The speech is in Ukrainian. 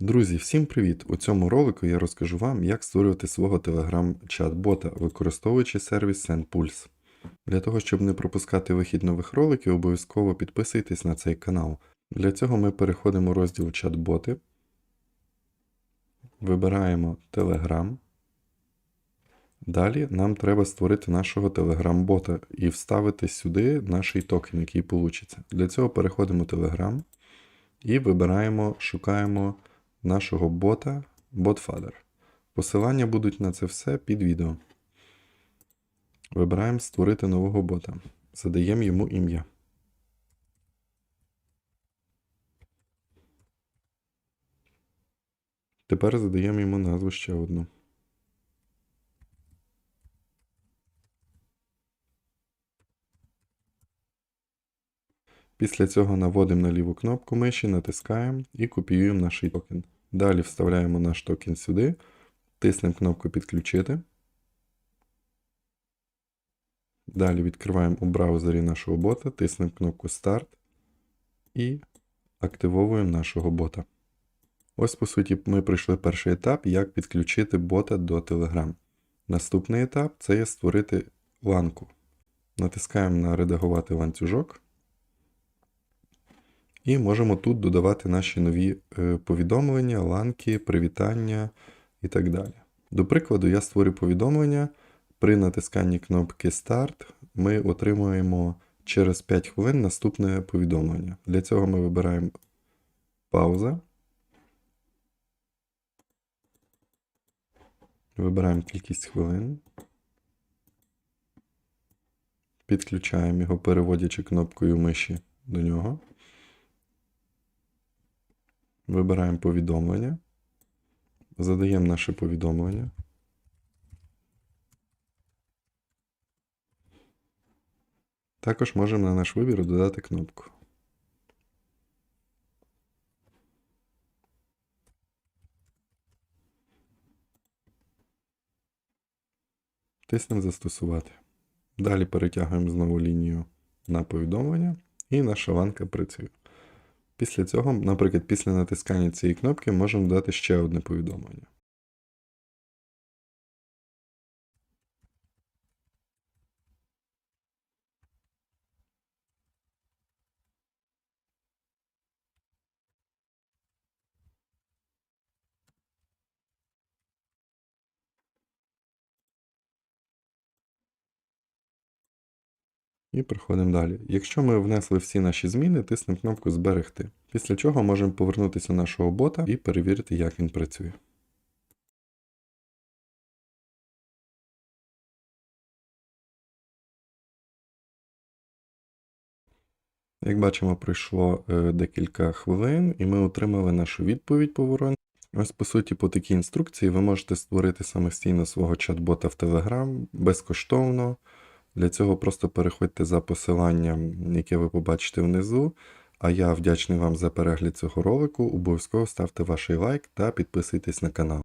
Друзі, всім привіт! У цьому ролику я розкажу вам, як створювати свого телеграм-чат-бота, використовуючи сервіс SendPulse. Для того, щоб не пропускати вихід нових роликів, обов'язково підписуйтесь на цей канал. Для цього ми переходимо у розділ чат-боти, вибираємо Telegram. Далі нам треба створити нашого Telegram-бота і вставити сюди наш токен, який вийде. Для цього переходимо в Telegram і вибираємо, шукаємо нашого бота BotFather. Посилання будуть на це все під відео. Вибираємо створити нового бота. Задаємо йому ім'я. Тепер задаємо йому назву ще одну. Після цього наводимо на ліву кнопку миші, натискаємо і копіюємо наш токен. Далі вставляємо наш токен сюди, тиснемо кнопку Підключити. Далі відкриваємо у браузері нашого бота, тиснемо кнопку Старт і активовуємо нашого бота. Ось, по суті, ми пройшли перший етап, як підключити бота до Telegram. Наступний етап це є створити ланку. Натискаємо на редагувати ланцюжок. І можемо тут додавати наші нові е, повідомлення, ланки, привітання і так далі. До прикладу, я створю повідомлення. При натисканні кнопки Старт ми отримуємо через 5 хвилин наступне повідомлення. Для цього ми вибираємо пауза. Вибираємо кількість хвилин. Підключаємо його, переводячи кнопкою миші до нього. Вибираємо повідомлення. Задаємо наше повідомлення. Також можемо на наш вибір додати кнопку. Тиснемо Застосувати. Далі перетягуємо знову лінію на повідомлення, і наша ланка працює. Після цього, наприклад, після натискання цієї кнопки можемо додати ще одне повідомлення. І проходимо далі. Якщо ми внесли всі наші зміни, тиснемо кнопку Зберегти. Після чого можемо повернутися до нашого бота і перевірити, як він працює. Як бачимо, пройшло е, декілька хвилин, і ми отримали нашу відповідь по воронці. Ось, по суті, по такій інструкції ви можете створити самостійно свого чат-бота в Telegram безкоштовно. Для цього просто переходьте за посиланням, яке ви побачите внизу. А я вдячний вам за перегляд цього ролику. Обов'язково ставте ваш лайк та підписуйтесь на канал.